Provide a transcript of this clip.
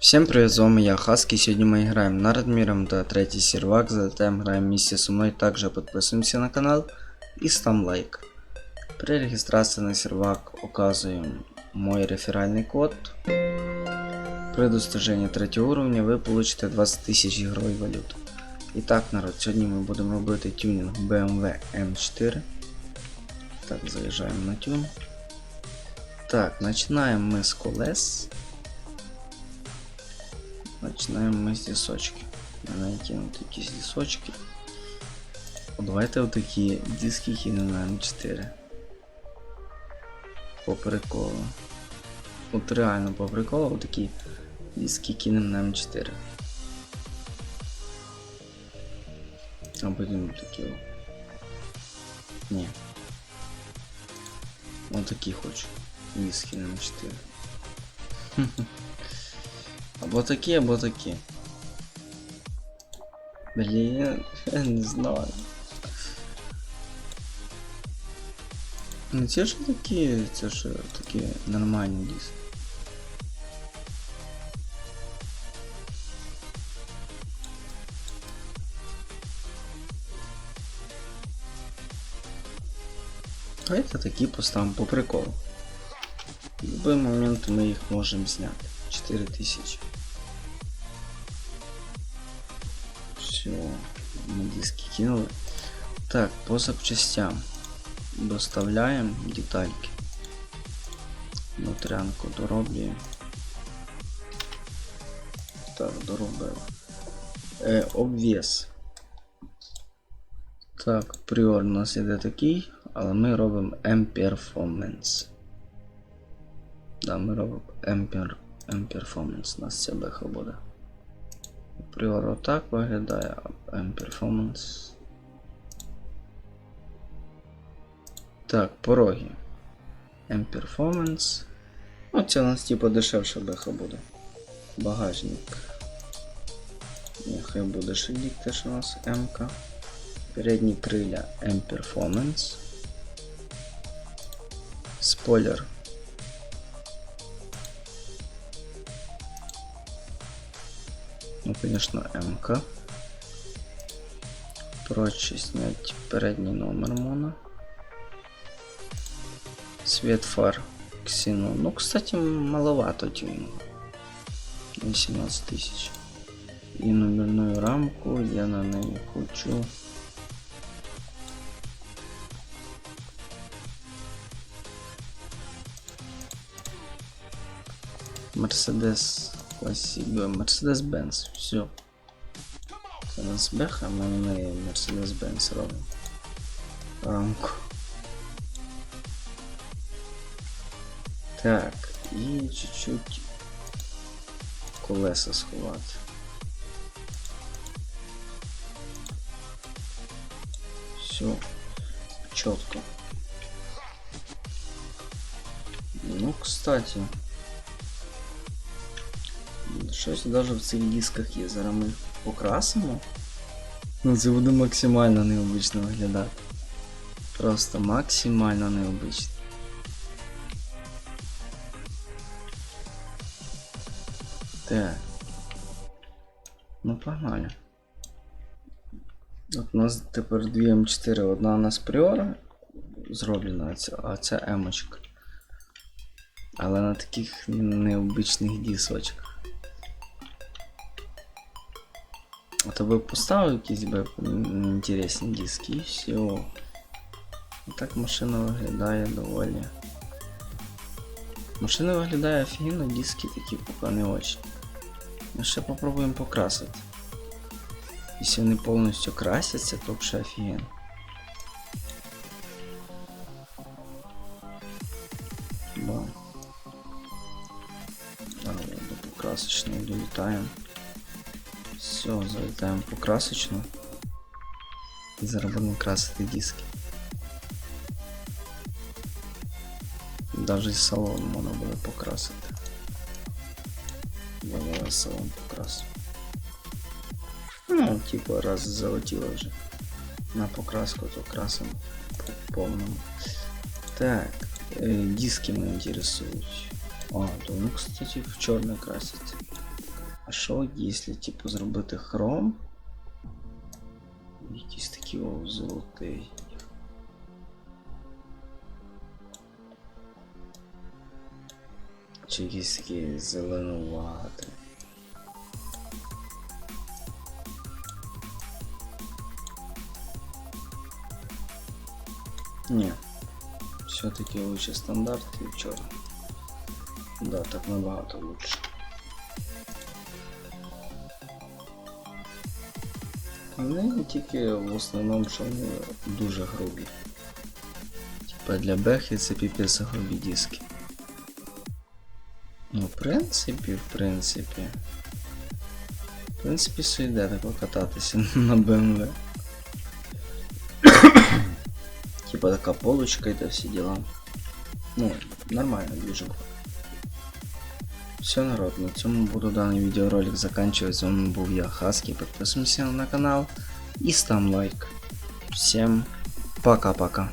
Всем привет, с вами я, Хаски. Сегодня мы играем на Радмиром, да, третий сервак. Затем играем вместе со мной. Также подписываемся на канал и ставим лайк. При регистрации на сервак указываем мой реферальный код. При достижении третього уровня ви получите 20 тисяч ігрової валюти. І так, народ, сьогодні ми будемо робити тюнінг BMW M4. Так, заїжджаємо на тюн. Так, починаємо ми з колес. Начинаем мы с дисочки. Надо кинуть якісь дисочки. О, давайте вот такие диски кинем на М4. По приколу. От реально по приколу вот такие диски кинем на М4. А о. Ні. Вот такі хочу. Диски на М4. Або такі, або такі. Блін, я не знаю. Ну ці ж такі, це ж такі нормальні диски. Давайте такі поставимо по приколу. В любой момент мы их можем снять. 4000. Все, мы диски кинули. Так, по запчастям. Доставляем детальки. Внутрянку дороблюємо. Так, доробив. Е, обвес. Так, пріор у нас іде такий, але ми робимо M-Performance. Да, ми робимо M-Per- M-Performance, у нас ця беха буде. Пріор отак виглядає, M-Performance. Так, пороги. M-Performance. Ну, це у нас типу дешевша беха буде. Багажник. Ні, хай буде шильдик теж у нас М-ка. Передні крилля M-Performance. Спойлер Ну, конечно, МК. Проще снять передний номер моно. Свет фар Ксено. Ну, кстати, маловато тюнинга. 18 тысяч. И номерную рамку я на ней хочу. Мерседес Класік, Мерседес Бенц, все. Це нас беха, ми на неї Мерседес Бенц робимо. Рамку. Так, і чуть-чуть колеса сховати. Все, чітко. Ну, кстати. Щось навіть в цих дисках є. Зараз ми покрасимо. Ну це буде максимально необично виглядати. Просто максимально необично. Так. Ну погнали. От у нас тепер дві М4, одна у нас пріора зроблена, а це- М-очка. Але на таких необичних дісочках. А то би поставив якісь м, інтересні диски і все. Так машина виглядає доволі. Машина виглядає офігенно, диски такі поки не очень. Ми ще попробуємо покрасити. Якщо вони повністю красяться, то взагалі офігенно. Да. Давай до покрасочної долітаємо. Все, залітаємо по красочну. І зараз будемо красити диски. Даже салон можна буде покрасити. Давай салон покрасимо. Ну, типа раз залетіло вже. На покраску то красимо по повному. Так, э, диски меня интересуют. А, то ну, кстати, в черный красить. А що, якщо, типу, зробити хром? Якийсь такий о, золотий. Чи якийсь такий зеленуватий. Ні. Все-таки лучше стандарт і вчора. Да, так набагато лучше. Вони тільки в основному, що вони дуже грубі. Типа для бехи це піпець грубі диски. Ну, в принципі, в принципі. В принципі, все йде так покататися на BMW. Типа така полочка і та всі діла. Ну, нормально, дуже Все, народ, на цьому буду даний відеоролик заканчивать. З вами був я, Хаски. Підписуємося на канал і став лайк. Всем пока-пока.